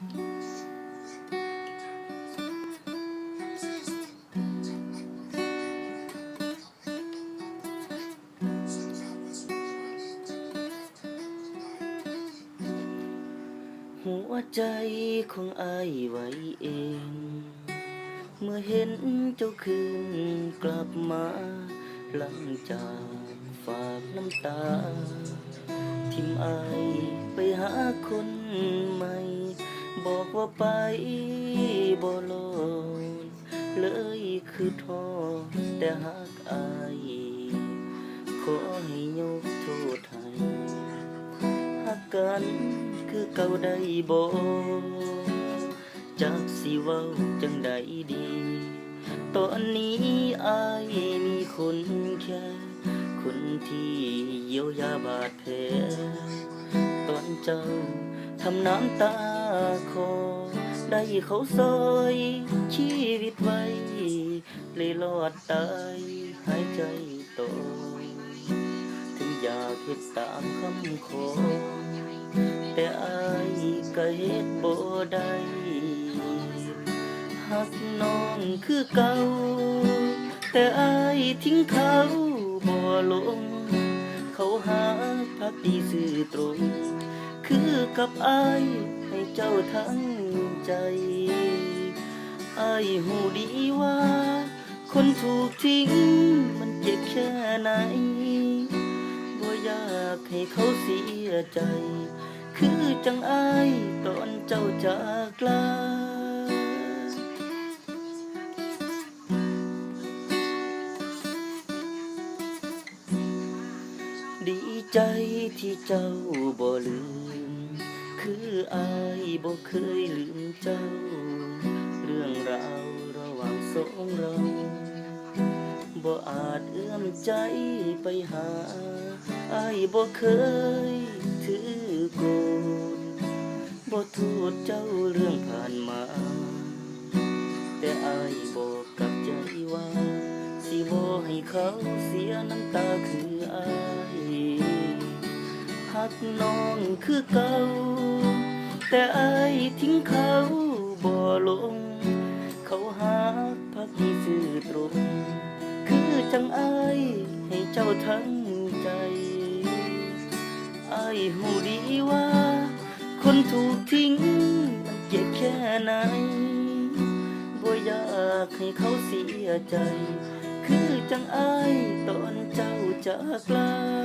หัวใจของอายไว้เอง เมื่อเห็นเจ้าคืนกลับมา หลังจากฝากน้ำตา ทิมอายไปหาคนใหม่ บอกว่าไปบ่ลอยเลยคือทอแต่หักอายขอให้ยกโทษให้หักกันคือเก่าได้บ่จากสิเว้าจังใดดี ตอนนี้อายมีคนแค่คนที่เยียวยาบาดแผลตอนเจ้าทำน้ำตา คอได้เขาซอยชีวิตไว้เลยรอดตายหายใจต่อถึงอยากเฮ็ดตามคำขอ แต่อายก็เฮ็ดบ่ได้หักน้องคือเก่า แต่อายทิ้งเขาบ่ลง เขาหาพักดีสื่อตรง คือกับอายให้เจ้าทั้งใจอายหูดีว่า คนถูกทิ้งมันเจ็บแค่ไหนบ่อยากให้เขาเสียใจ คือจังอายตอนเจ้าจากลา ดีใจที่เจ้าบ่ลืม คืออายบ่เคยลืมเจ้า เรื่องราวระหว่างสองเราบ่อาจเอื้อมใจไปหาอายบ่เคยถือโกรธบ่โทษเจ้าเรื่องผ่านมา แต่อายบอกกับใจว่า สิบ่ให้เขาเสียน้ำตาคืออาย กน้องคือเก่า แต่อายทิ้งเขาบ่ลง เขาหาพักที่ซื่อตรง คือจังอายให้เจ้าทั้งใจอายหูดีว่า คนถูกทิ้งมันเจ็บแค่ไหนบ่อยากให้เขาเสียใจ คือจังอายตอนเจ้าจากลา